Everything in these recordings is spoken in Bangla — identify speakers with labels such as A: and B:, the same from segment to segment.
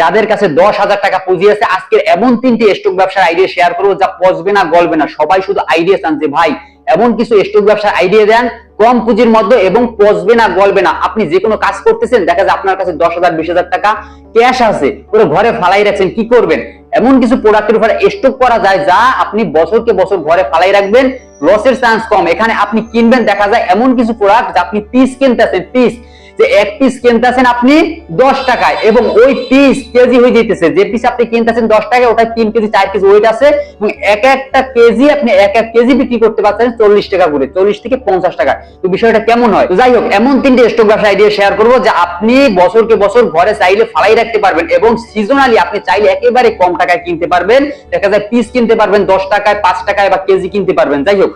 A: যাদের কাছে দশ হাজার টাকা পুঁজি আছে, আজকের এমন তিনটি স্টক ব্যবসার আইডিয়া শেয়ার করব যা পচবে না, গলবে না। সবাই শুধু আইডিয়া চান যে, ভাই, এমন কিছু স্টক ব্যবসার আইডিয়া দেন, কম পুঁজির মধ্যে এবং পচবে না, গলবে না। আপনি যে কোনো কাজ করতেছেন, দেখা যায় আপনার কাছে দশ হাজার, বিশ হাজার টাকা ক্যাশ আছে, পুরো ঘরে ফালাই রাখছেন, কি করবেন? এমন কিছু প্রোডাক্টের উপর স্টক করা যায় যা আপনি বছরকে বছর ঘরে ফালাই রাখবেন লসের চান্স কম। এখানে আপনি কিনবেন, দেখা যায় এমন কিছু প্রোডাক্ট যা আপনি পিস কিনতেছেন পিস যে এক পিস কিনতেছেন আপনি দশ টাকায় এবং ওই পিস কেজি হয়ে যেতেছে যে পিস আপনি কিনতেছেন দশ টাকায় ওটা তিন কেজি, চার কেজি ওয়েট আছে এবং এক একটা কেজি আপনি এক এক কেজি বিক্রি করতে পারছেন চল্লিশ টাকা করে, চল্লিশ থেকে পঞ্চাশ টাকা। তো বিষয়টা কেমন হয়? যাই হোক, এমন তিনটে স্টক ব্যবসা আইডিয়া শেয়ার করব যে আপনি বছরকে বছর ঘরে চাইলে ফালাই রাখতে পারবেন এবং সিজনালি আপনি চাইলে একেবারে কম টাকায় কিনতে পারবেন। দেখা যায় পিস কিনতে পারবেন দশ টাকায়, পাঁচ টাকায় বা কেজি কিনতে পারবেন। যাই হোক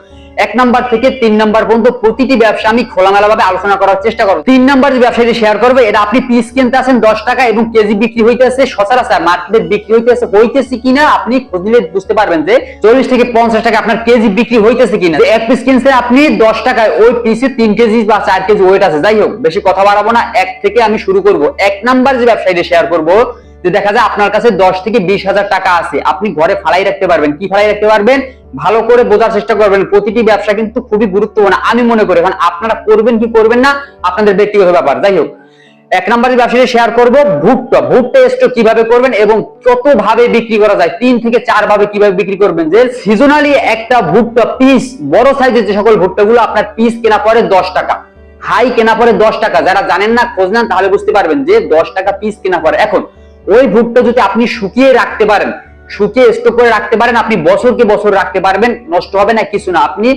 A: এক নাম্বার থেকে তিন নাম্বার পর্যন্ত প্রতিটি ব্যবসা আমি খোলামেলা ভাবে আলোচনা করার চেষ্টা করব। তিন নাম্বার যে ব্যবসাটি শেয়ার করবে, এটা আপনি পিস কিনতে আছেন দশ টাকা এবং কেজি বিক্রি হইতেছে সচরাচর মার্কেটে বিক্রি হইতেছে হইতেছে কিনা আপনি খোঁজ নিলে বুঝতে পারবেন যে চল্লিশ থেকে পঞ্চাশ টাকা আপনার কেজি বিক্রি হইতেছে কিনা। এক পিস কিনছেন আপনি দশ টাকায়, ওই পিসে তিন কেজি বা চার কেজি ওয়েট আছে। যাই হোক, বেশি কথা বাড়াবো না, এক থেকে আমি শুরু করব। এক নাম্বার যে ব্যবসায়ীটা শেয়ার করব, যে দেখা যায় আপনার কাছে দশ থেকে বিশ হাজার টাকা আছে, আপনি ঘরে ফালাই রাখতে পারবেন। কি ফালাই রাখতে পারবেন? ভালো করে বোঝার চেষ্টা করবেন। প্রতিটি ব্যবসা কিন্তু খুবই গুরুত্বপূর্ণ। আমি মনে করি, এখন আপনারা করবেন কি করবেন না, আপনাদের ব্যক্তিগত ব্যাপার। যাই হোক, এক নম্বরের ব্যবসায়ী শেয়ার করব, ভুট্টা। ভুট্টা স্টক কীভাবে করবেন এবং কত ভাবে বিক্রি করা যায়? তিন থেকে চার ভাবে কীভাবে বিক্রি করবেন? যে সিজনালি একটা ভুট্টা পিস বড় সাইজের যে সকল ভুট্টাগুলো, আপনার পিস কেনা পরে দশ টাকা। হাই কেনা পরে দশ টাকা। যারা জানেন না, খোঁজ নেন, তাহলে বুঝতে পারবেন যে দশ টাকা পিস কেনা পরে। এখন, ওই ভুট্টা যদি আপনি শুকিয়ে রাখতে পারেন শুকিয়ে স্টোর করে রাখতে পারেন। আপনি বছরকে বছর রাখতে পারবেন, নষ্ট হবে না, কিছু না। আপনি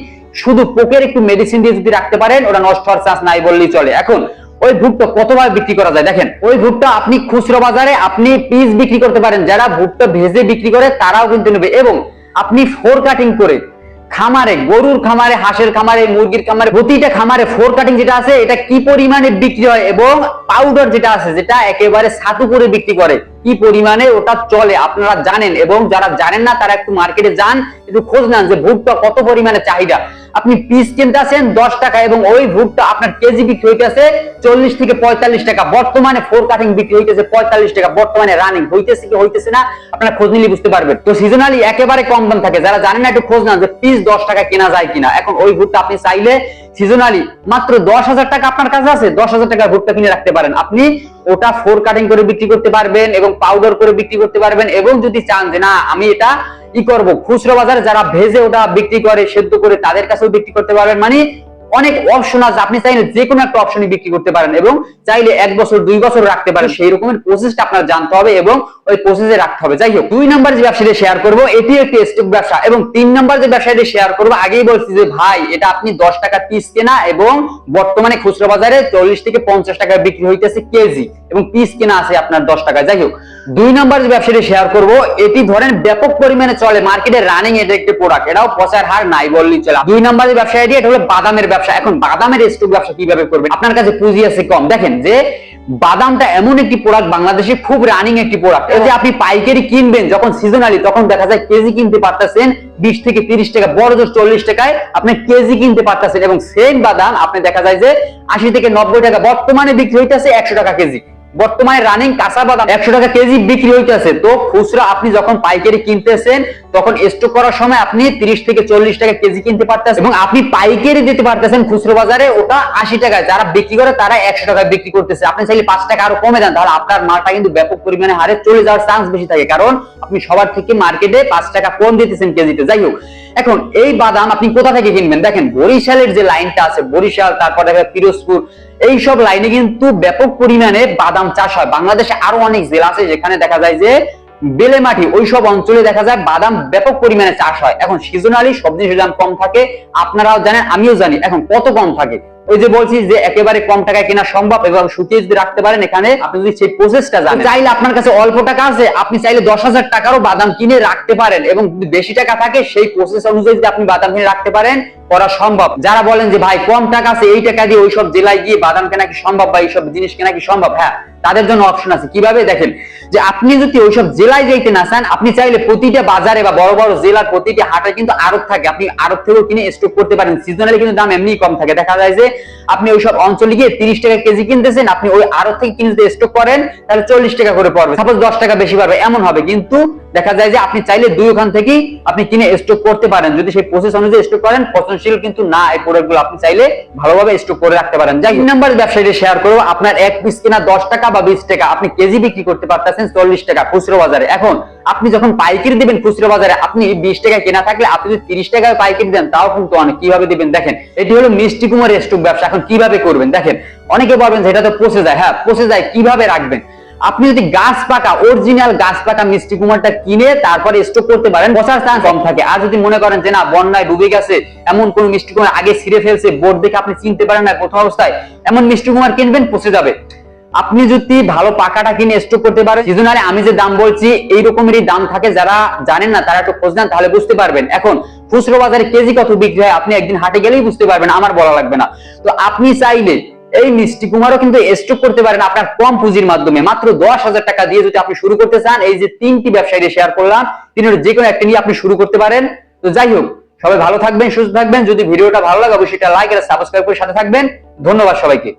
A: শুধু পোকের একটু মেডিসিন দিয়ে যদি রাখতে পারেন, ওটা নষ্ট হওয়ার চান্স নাই বললেই চলে। এখন ওই ভুট্টা কতভাবে বিক্রি করা যায়? দেখেন, ওই ভুট্টা আপনি খুচরো বাজারে আপনি পিস বিক্রি করতে পারেন। যারা ভুট্টা ভেজে বিক্রি করে, তারাও কিন্তু নেবে। এবং আপনি ফোর কাটিং করে খামারে, গরুর খামারে, হাঁসের খামারে, মুরগির খামারে, প্রতিটা খামারে ফোর কাটিং যেটা আছে, এটা কি পরিমাণে বিক্রি হয় এবং পাউডার যেটা আছে, যেটা একেবারে ছাতু করে বিক্রি করে। কি পরিমাণে ওটা চলে, আপনারা জানেন এবং যারা জানেন না, তারা একটু মার্কেটে যান, একটু খোঁজ নেন যে ভুট্টা কত পরিমাণে চাহিদা। আপনি পিস কিনতেছেন দশ টাকা এবং ওই ভুট্টা আপনার কেজি বিক্রি হইতেছে চল্লিশ থেকে পঁয়তাল্লিশ টাকা। বর্তমানে ফোর কাটিং বিক্রি হইতেছে পঁয়তাল্লিশ টাকা। বর্তমানে রানিং হইতেছে কি হইতেছে না, আপনারা খোঁজ নিলে বুঝতে পারবেন। তো সিজনালি একেবারে কম দাম থাকে। যারা জানেন না, একটু খোঁজ নেন যে পিস দশ টাকা কেনা যায় কিনা। এখন ওই ভুট্টা আপনি চাইলে সিজনালি মাত্র দশ হাজার টাকা আপনার কাছে আছে দশ হাজার টাকার ভুট্টা কিনে রাখতে পারেন। আপনি ওটা ফোর কাটিং করে বিক্রি করতে পারবেন এবং পাউডার করে বিক্রি করতে পারবেন এবং যদি চান যে না আমি এটা কি করব। খুচরো বাজারে যারা ভেজে ওটা বিক্রি করে সেদ্ধ করে তাদের কাছেও বিক্রি করতে পারবেন। মানে অনেক অপশন আছে আপনি চাইলে যে কোনো একটা অপশনে বিক্রি করতে পারেন এবং চাইলে এক বছর দুই বছর রাখতে পারেন। সেই রকমের প্রসেসটা আপনার জানতে হবে এবং ওই প্রসেসে রাখতে হবে। যাই হোক দুই নাম্বার যে ব্যবসাটি শেয়ার করব, এটি একটি স্টক ব্যবসা এবং তিন নাম্বার যে ব্যবসাটি শেয়ার করব, আগেই বলছি যে, ভাই, এটা আপনি দশ টাকা পিস কেনা এবং বর্তমানে খুচরো বাজারে চল্লিশ থেকে পঞ্চাশ টাকায় বিক্রি হইতেছে কেজি এবং পিস কেনা আছে আপনার দশ টাকায় যাই হোক দুই নাম্বার যে ব্যবসাটি শেয়ার করব, এটি ধরেন ব্যাপক পরিমাণে চলে। মার্কেটে রানিং এটা একটি প্রোডাক্ট এটাও পচার হার নাই বললেই চলে। দুই নাম্বার যে ব্যবসা এটি হলো বাদামের ব্যবসা। এখন বাদামের স্টক ব্যবসা কীভাবে করবেন? আপনার কাছে পুঁজি আছে কম। দেখেন যে বাদামটা এমন একটি প্রোডাক্ট বাংলাদেশে খুব রানিং একটি প্রোডাক্ট যে আপনি পাইকারি কিনবেন, যখন সিজনালি তখন দেখা যায় কেজি কিনতে পারতেছেন বিশ থেকে তিরিশ টাকা, বড় জোর চল্লিশ টাকায় আপনি কেজি কিনতে পারতেছেন এবং সেম বাদাম আপনি দেখা যায় যে আশি থেকে নব্বই টাকা বর্তমানে বিক্রি হইতেছে একশো টাকা কেজি। বর্তমানে রানিং কাঁচা বাদাম একশো টাকা কেজি বিক্রি হইতেছে। তো খুচরা আপনি যখন পাইকারি কিনতেছেন, তখন স্টক করার সময় আপনি তিরিশ থেকে চল্লিশ টাকা কেজি কিনতে পারতেছেন। এবং আপনি পাইকারি দিতে পারতেছেন খুচরো বাজারে, ওটা আশি টাকায়। যারা বিক্রি করে, তারা একশো টাকায় বিক্রি করতেছে। আপনি চাইলে পাঁচ টাকা আরও কমে দেন। তাহলে আপনার মালটা কিন্তু ব্যাপক পরিমাণে হারে চলে যাওয়ার চান্স বেশি থাকে। কারণ আপনি সবার থেকে মার্কেটে পাঁচ টাকা কম দিতেছেন কেজিতে। যাই হোক, এখন এই বাদাম আপনি কোথা থেকে কিনবেন? দেখেন বরিশালের যে লাইনটা আছে, বরিশাল, তারপর দেখা যায় পিরোজপুর এইসব লাইনে কিন্তু ব্যাপক পরিমাণে বাদাম চাষ হয়। বাংলাদেশে আরও অনেক জেলা আছে যেখানে দেখা যায় যে বেলে মাটি, ওইসব অঞ্চলে দেখা যায় বাদাম ব্যাপক পরিমাণে চাষ হয়। এখন সিজনালি সব জিনিসের দাম কম থাকে, আপনারাও জানেন, আমিও জানি, এখন কত কম থাকে? ওই যে বলছি যে একেবারে কম টাকায় কেনা সম্ভব এবং শুকিয়ে যদি রাখতে পারেন এখানে, আপনি যদি সেই প্রসেসটা জানেন। চাইলে আপনার কাছে অল্প টাকা আছে, আপনি চাইলে দশ হাজার টাকারও বাদাম কিনে রাখতে পারেন এবং যদি বেশি টাকা থাকে, সেই প্রসেস অনুযায়ী যদি আপনি বাদাম কিনে রাখতে পারেন, করা সম্ভব। যারা বলেন যে, ভাই, কম টাকা আছে, এই টাকা দিয়ে ওইসব জেলায় গিয়ে বাদাম কেনা কি সম্ভব বা এইসব জিনিস কেনা কি সম্ভব? হ্যাঁ তাদের জন্য অপশন আছে। কীভাবে? দেখেন যে আপনি যদি ওইসব জেলায় যাইতে না চান, আপনি চাইলে প্রতিটা বাজারে বা বড় বড় জেলার প্রতিটা হাটে কিন্তু আড়ত থাকে। আপনি আড়ত থেকেও কিনে স্টক করতে পারেন। সিজনালি কিন্তু দাম এমনি কম থাকে। দেখা যায় যে আপনি ওইসব অঞ্চলে গিয়ে তিরিশ টাকা কেজি কিনতেছেন, আপনি ওই আড়ত থেকে কিনে যদি স্টক করেন, তাহলে চল্লিশ টাকা করে পড়বে। সাপোজ দশ টাকা বেশি পারবে এমন হবে। কিন্তু দেখা যায় যে আপনি চাইলে দুই ওখান থেকেই আপনি কিনে স্টক করতে পারেন। যদি সেই প্রসেস অনুযায়ী স্টক করেন, পচনশীল কিন্তু না এই প্রোডাক্টগুলো। আপনি চাইলে ভালোভাবে স্টক করে রাখতে পারেন। যাই নাম্বার ব্যবসায়ীরা শেয়ার করব। আপনার এক পিস কিনা দশ টাকা বা বিশ টাকা। আপনি কেজি বিক্রি করতে পারতেছেন চল্লিশ টাকা খুচরো বাজারে। এখন আপনি যখন পাইকারি দিবেন খুচরো বাজারে, আপনি বিশ টাকা কেনা থাকলে আপনি যদি তিরিশ টাকায় পাইকারি দেন, তাও কিন্তু অনেক কীভাবে দিবেন? দেখেন, এটি হলো মিষ্টি কুমার স্টক ব্যবসা। এখন কীভাবে করবেন? দেখেন, অনেকে বলবেন যে এটা তো পচে যায়। হ্যাঁ পচে যায়। কীভাবে রাখবেন? আপনি যদি গাছ পাকা অরিজিনাল গাছ পাকা মিষ্টি কুমারটা কিনে তারপরে স্টক করতে পারেন, বসার চান্স কম থাকে। আর যদি মনে করেন যে না, বন্যায় ডুবে গেছে, এমন কোন মিষ্টি কুমার আগে ছিঁড়ে ফেলছে, বোর্ড দেখে আপনি চিনতে পারেন না প্রথম অবস্থায়, এমন মিষ্টি কুমার কিনবেন, পচে যাবে। আপনি যদি ভালো পাকাটা কিনে স্টক করতে পারেন সিজনালি আমি যে দাম বলছি এই রকমেরই দাম থাকে যারা জানেন না, তারা একটু খোঁজ নেন, তাহলে বুঝতে পারবেন। এখন, খুচরো বাজারে কেজি কত বিক্রি হয়, আপনি একদিন হাটে গেলেই বুঝতে পারবেন, আমার বলা লাগবে না। তো আপনি চাইলে এই মিষ্টি কুমারও কিন্তু স্টক করতে পারেন আপনার কম পুঁজির মাধ্যমে। মাত্র দশ হাজার টাকা দিয়ে যদি আপনি শুরু করতে চান, এই যে তিনটি ব্যবসায়ী শেয়ার করলাম তিনের যে কোনো একটা নিয়ে আপনি শুরু করতে পারেন। তো যাই হোক, সবাই ভালো থাকবেন, সুস্থ থাকবেন। যদি ভিডিওটা ভালো লাগে, অবশ্যই লাইক আর সাবস্ক্রাইব করে সাথে থাকবেন। ধন্যবাদ সবাইকে।